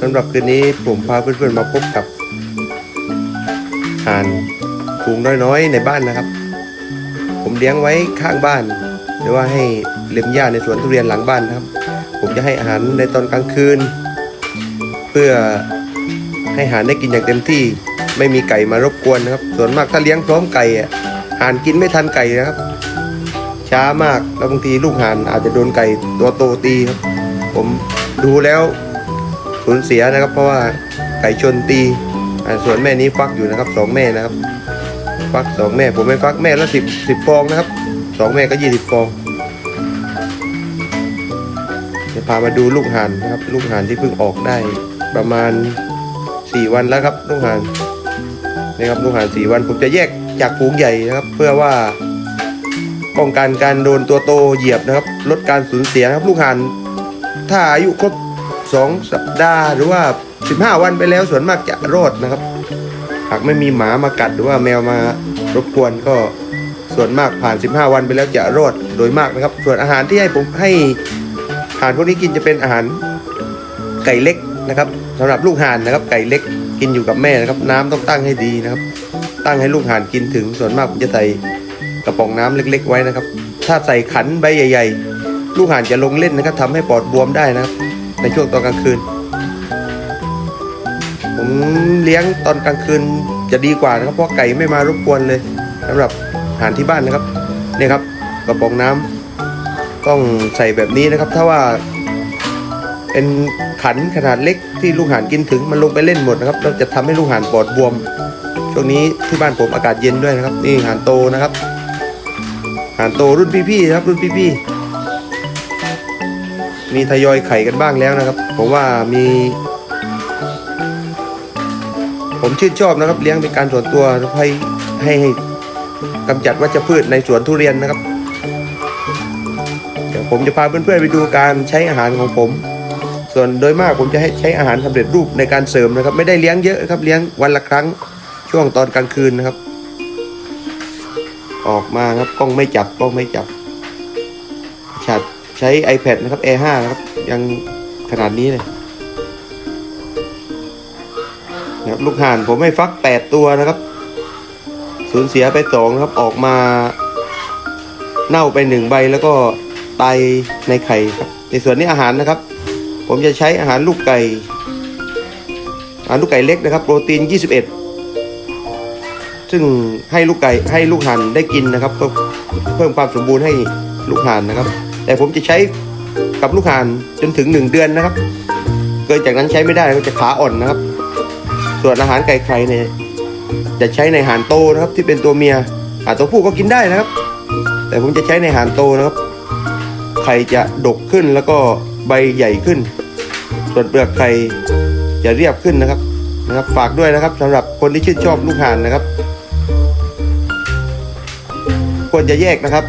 สำหรับคืนนี้ผมพาเพื่อนๆมาพบกับห่านฝูงน้อยๆ ในบ้านนะครับ ผมเลี้ยงไว้ข้างบ้านหรือว่าให้เล็มหญ้าในสวนทุเรียนหลังบ้านนะครับ ผมจะให้อาหารในตอนกลางคืน เพื่อให้ห่านได้กินอย่างเต็มที่ ไม่มีไก่มารบกวนนะครับ ส่วนมากถ้าเลี้ยงพร้อมไก่อะห่านกินไม่ทันไก่นะครับ ช้ามากแล้วบางทีลูกห่านอาจจะโดนไก่ตัวโตตีครับ ผมดูแล้วสูญเสียนะครับ เพราะว่าไก่ชนตีส่วนแม่นี้ฟักอยู่นะครับสองแม่นะครับ ฟักสองแม่ผมไม่ฟักแม่ละสิบสิบฟองนะครับสองแม่ก็ยี่สิบฟองจะพามาดูลูกห่านนะครับ ลูกห่านที่เพิ่งออกได้ ประมาณสี่วันแล้วครับ ลูกห่านนี่ครับลูกห่านสี่วันผมจะแยกจากฝูงใหญ่นะครับ เพื่อว่าป้องกันการโดนตัวโตเหยียบนะครับ ลดการสูญเสียนะครับ ลูกห่าน ถ้าอายุครบ 2 สัปดาห์ หรือว่า 15 วันไปแล้วส่วนมากจะรอดนะครับ หากไม่มีหมามากัดหรือว่าแมวมารบกวนก็ส่วนมากผ่าน 15 วันไปแล้วจะรอดโดยมากนะครับ ส่วนอาหารที่ให้ผมให้ห่านพวกนี้กินจะเป็นอาหารไก่เล็กนะครับสำหรับลูกห่านนะครับ ไก่เล็กกินอยู่กับแม่นะครับ น้ำต้องตั้งให้ดีนะครับ ตั้งให้ลูกห่านกินถึงส่วนมากผมจะใส่กระป๋องน้ำเล็ก ๆ ไว้นะครับ ถ้าใส่ขันใบใหญ่ ๆ ลูกห่านจะลงเล่นนะครับทำให้ปอดบวมได้นะครับ ในช่วงตอนกลางคืน ผมเลี้ยงตอนกลางคืนจะดีกว่านะครับ เพราะไก่ไม่มารบกวนเลยสำหรับอาหารที่บ้านนะครับนี่ครับกระป๋องน้ำต้องใส่แบบนี้นะครับ ถ้าว่าเป็นขันขนาดเล็กที่ลูกห่านกินถึงมันลงไปเล่นหมดนะครับเราจะทำให้ลูกห่านปอดบวม ช่วงนี้ที่บ้านผมอากาศเย็นด้วยนะครับ นี่ห่านโตนะครับห่านโตรุ่นพี่ๆครับรุ่นพี่ๆ มีทยอยไข่กันบ้างแล้วนะครับ ผมว่ามี ผมชื่นชอบนะครับ เลี้ยงเป็นการส่วนตัวให้ให้ให้กำจัดวัชพืชในสวนทุเรียนนะครับเดี๋ยวผมจะพาเพื่อนๆไปดูการใช้อาหารของผม ส่วนโดยมากผมจะให้ใช้อาหารสำเร็จรูปในการเสริมนะครับ ไม่ได้เลี้ยงเยอะครับเลี้ยงวันละครั้งช่วงตอนกลางคืนนะครับ ออกมาครับกล้องไม่จับกล้องไม่จับฉัด ใช้ iPad นะครับ Air 5 นะครับ ยังขนาดนี้เลยนะครับลูกห่านผมให้ฟัก 8 ตัวนะครับสูญเสียไปสองนะครับออกมาเน่าไปหนึ่งใบแล้วก็ตายในไข่ครับ ในส่วนนี้อาหารนะครับ ผมจะใช้อาหารลูกไก่ อาหารลูกไก่เล็กนะครับ โปรตีน 21 ซึ่งให้ลูกไก่ให้ลูกห่านได้กินนะครับเพิ่มความสมบูรณ์ให้ลูกห่านนะครับ แต่ผมจะใช้กับลูกห่านจนถึงหนึ่งเดือนนะครับ เกินจากนั้นใช้ไม่ได้ก็จะขาอ่อนนะครับ ส่วนอาหารไก่ไข่เนี่ยจะใช้ในห่านโตนะครับ ที่เป็นตัวเมียห่านตัวผู้ก็กินได้นะครับ แต่ผมจะใช้ในห่านโตนะครับ ไข่จะดกขึ้นแล้วก็ใบใหญ่ขึ้น ส่วนเปลือกไข่จะเรียบขึ้นนะครับนะครับ ฝากด้วยนะครับสำหรับคนที่ชื่นชอบลูกห่านนะครับ ควรจะแยกนะครับ